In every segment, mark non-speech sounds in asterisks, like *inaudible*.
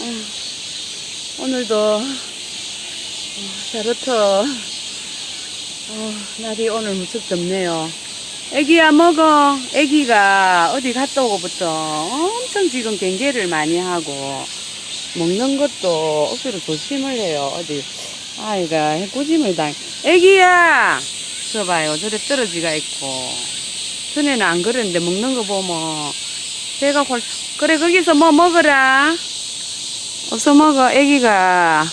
음, 오늘도 어, 자루터 어, 날이 오늘 무척 덥네요. 애기야 먹어. 애기가 어디 갔다 오고부터 엄청 지금 경계를 많이 하고 먹는 것도 억지로 조심을 해요. 어디 아이가 해코짐을 당. 애기야. 저 봐요. 저래 떨어지가 있고. 전에는 안 그랬는데 먹는 거 보면 배가 홀. 그래 거기서 뭐 먹어라. 어서 먹어. 애기가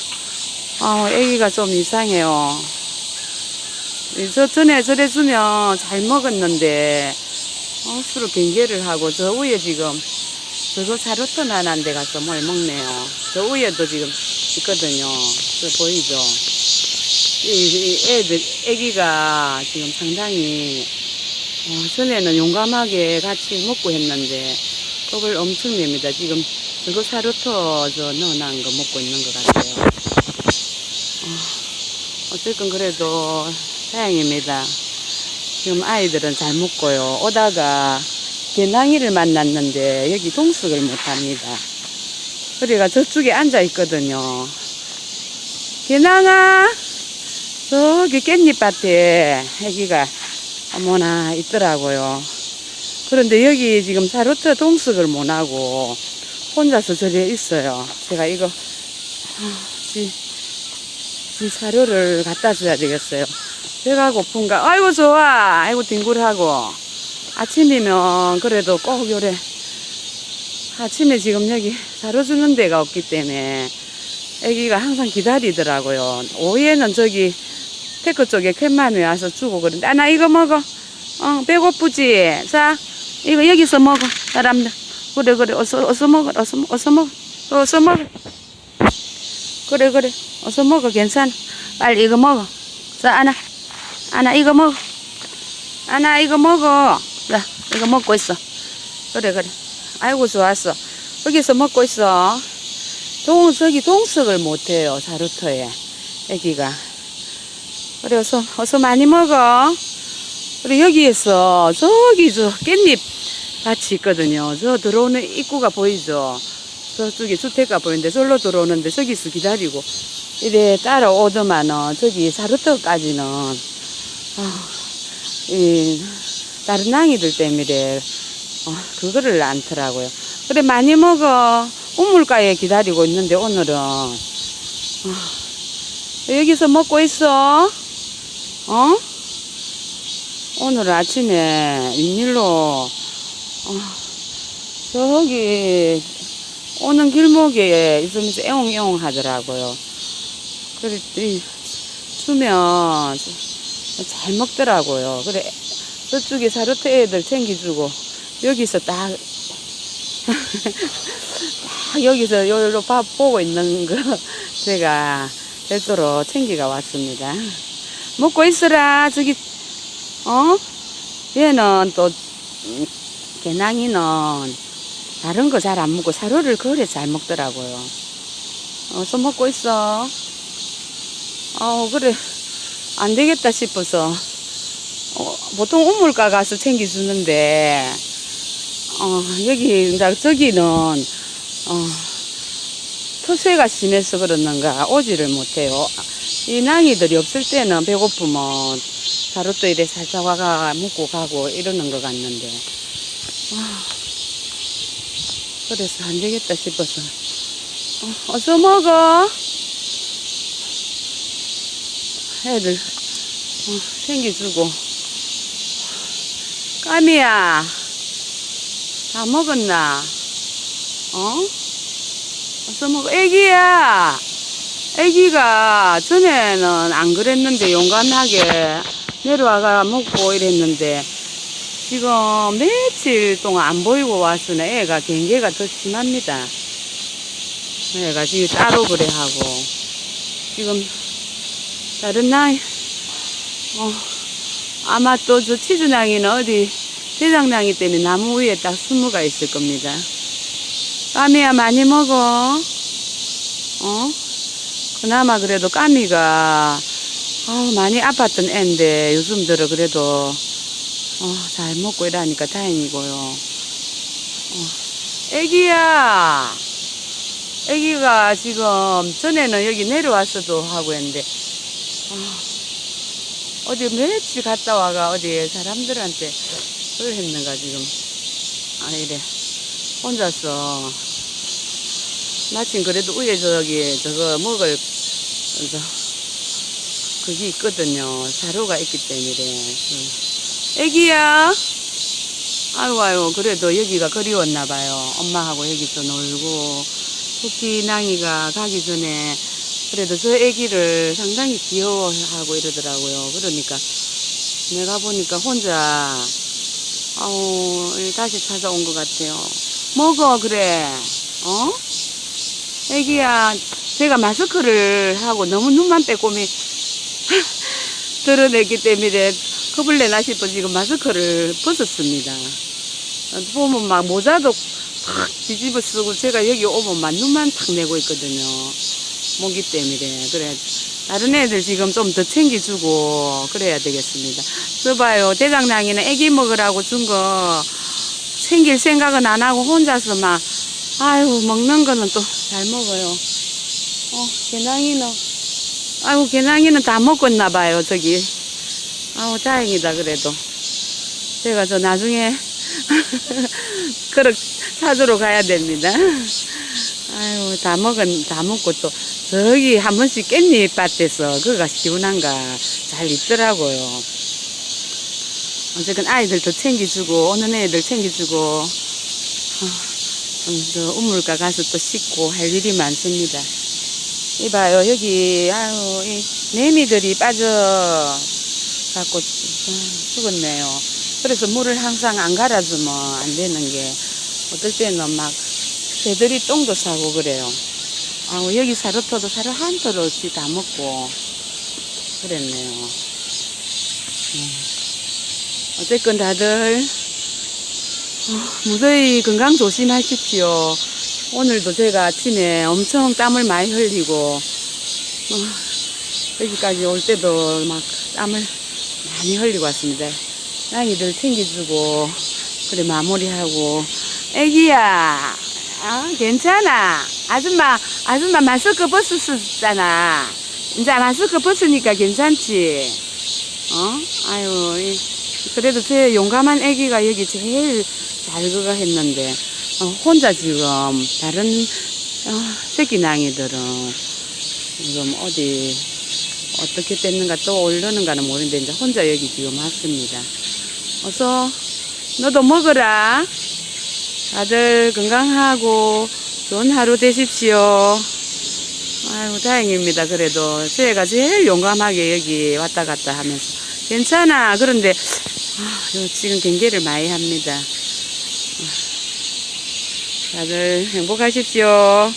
어 애기가 좀 이상해요. 저 전에 저래 주면 잘 먹었는데 억수로 경계를 하고 저 위에 지금 저거 자루터 나난 데 가서 뭘 먹네요. 저 위에도 지금 있거든요. 저 보이죠? 이, 이 애들, 애기가 지금 상당히, 어, 전에는 용감하게 같이 먹고 했는데, 겁을 엄청 냅니다. 지금 저거 사루터 저 넣어놓은 거 먹고 있는 것 같아요. 어, 어쨌건 그래도 다행입니다. 지금 아이들은 잘 먹고요. 오다가 개낭이를 만났는데 여기 동석을 못 합니다. 그래가 저쪽에 앉아 있거든요. 개낭아! 저기 깻잎밭에 애기가 어머나 있더라고요. 그런데 여기 지금 사루터 동석을 못 하고 혼자서 저리 있어요. 제가 이거 아, 지, 지 사료를 갖다 줘야 되겠어요. 배가 고픈가? 아이고 좋아. 아이고 뒹굴하고 아침이면 그래도 꼭 요래 아침에 지금 여기 사료 주는 데가 없기 때문에 애기가 항상 기다리더라고요. 오후에는 저기 테크 쪽에 캔맘이 와서 주고 그러는데 아 나 이거 먹어. 어 배고프지? 자 이거 여기서 먹어 사람들. 그래 그래 어서 어서 먹어 어서 먹- 어서 먹어 어서 먹어. 그래 그래 어서 먹어 괜찮아. 빨리 이거 먹어. 자 아나 아나 이거 먹어. 아나 이거 먹어. 자 이거 먹고 있어. 그래 그래. 아이고 좋았어. 여기서 먹고 있어. 동, 저기 동석을 못해요, 자루터에. 애기가. 그래, 어서, 어서 많이 먹어. 그래, 여기에서, 저기, 저, 깻잎 밭이 있거든요. 저 들어오는 입구가 보이죠? 저쪽에 주택가 보이는데, 절로 들어오는데, 저기서 기다리고, 이래 따라오더만은, 저기, 자루터까지는, 아, 이, 다른 낭이들 때문에, 어, 그거를 않더라고요. 그래, 많이 먹어. 우물가에 기다리고 있는데, 오늘은. 어, 여기서 먹고 있어. 어? 오늘 아침에 웬일로, 어, 저기, 오는 길목에 있으면서 애옹애옹 하더라고요. 이, 주면 잘 먹더라고요. 그래, 저쪽에 사료터 애들 챙겨주고, 여기서 딱, 딱 여기서 여기로 밥 보고 있는 거 제가 별도로 챙기가 왔습니다. 먹고 있으라, 저기, 어? 얘는 또, 음, 개낭이는 다른 거 잘 안 먹고 사료를 그래 잘 먹더라고요. 어서 먹고 있어. 어, 그래. 안 되겠다 싶어서. 어, 보통 우물가 가서 챙겨주는데, 어, 여기, 저기는, 어, 터세가 심해서 그러는가 오지를 못해요. 이 낭이들이 없을 때는 배고프면 바로 또 이래 살짝 와가 먹고 가고 이러는 것 같는데. 아, 그래서 안 되겠다 싶어서. 어, 어서 먹어. 애들, 어, 챙겨주고. 까미야. 다 먹었나? 어? 어서 먹어. 애기야! 애기가 전에는 안 그랬는데 용감하게 내려와가 먹고 이랬는데 지금 며칠 동안 안 보이고 와서는 애가 경계가 더 심합니다. 애가 지금 따로 그래 하고 지금 다른 나이 어, 아마 또 저 치즈낭이는 어디 대장낭이 때문에 나무 위에 딱 숨어가 있을 겁니다. 까미야 많이 먹어. 어? 그나마 그래도 까미가 어, 많이 아팠던 애인데 요즘 들어 그래도 어, 잘 먹고 이러니까 다행이고요. 어. 애기야. 애기 애기가 지금 전에는 여기 내려왔어도 하고 했는데 아, 어디 며칠 갔다 와가 어디 사람들한테 그걸 했는가 지금 아 이래 혼자서 마침 그래도 위에 저기 저거 먹을 저 그게 있거든요 사료가 있기 때문에 음. 애기야. 아이고 아이고 그래도 여기가 그리웠나 봐요. 엄마하고 여기서 놀고. 특히 낭이가 가기 전에 그래도 저 애기를 상당히 귀여워하고 이러더라고요. 그러니까 내가 보니까 혼자 아우 다시 찾아온 것 같아요. 먹어 그래. 어? 애기야 제가 마스크를 하고 너무 눈만 빼꼼히 *laughs* 드러냈기 때문에 겁을 내나 싶어 지금 마스크를 벗었습니다. 보면 막 모자도 탁 뒤집어 쓰고 제가 여기 오면 막 눈만 탁 내고 있거든요. 모기 때문에. 그래. 다른 애들 지금 좀 더 챙겨주고 그래야 되겠습니다. 써봐요. 대장량이는 애기 먹으라고 준 거 챙길 생각은 안 하고 혼자서 막 아유 먹는 거는 또 잘 먹어요. 어, 개낭이는 아이고 개낭이는 다 먹었나 봐요 저기 아우 다행이다 그래도. 제가 저 나중에 *laughs* 그릇 찾으러 가야 됩니다. 아유 다 먹은 다 먹고 또 저기 한 번씩 깻잎 밭에서 그거가 시원한가 잘 있더라고요. 어쨌든 아이들도 챙겨주고 오는 애들 챙겨주고 어, 음, 저 우물가 가서 또 씻고 할 일이 많습니다. 이봐요 여기 아유 이 매미들이 빠져 갖고 죽었네요. 그래서 물을 항상 안 갈아주면 안 되는 게 어떨 때는 막 새들이 똥도 싸고 그래요. 아우 여기 사료토도 사료 한톨 없이 다 먹고 그랬네요. 네. 어쨌건 다들 어, 무더위 건강 조심하십시오. 오늘도 제가 아침에 엄청 땀을 많이 흘리고 어, 여기까지 올 때도 막 땀을 많이 흘리고 왔습니다. 낭이들 챙겨주고 그래 마무리하고. 애기야 아, 괜찮아. 아줌마 아줌마 마스크 벗었었잖아. 이제 마스크 벗으니까 괜찮지. 어? 아유 이- 그래도 제 용감한 애기가 여기 제일 잘 그거 했는데 어, 혼자 지금 다른 어, 새끼 낭이들은 지금 어디 어떻게 됐는가 또 올려는가는 모르는데 이제 혼자 여기 지금 왔습니다. 어서 너도 먹어라. 다들 건강하고 좋은 하루 되십시오. 아이고 다행입니다. 그래도 제가 제일 용감하게 여기 왔다 갔다 하면서 괜찮아. 그런데 아, 요 지금 경계를 많이 합니다. 다들 행복하십시오.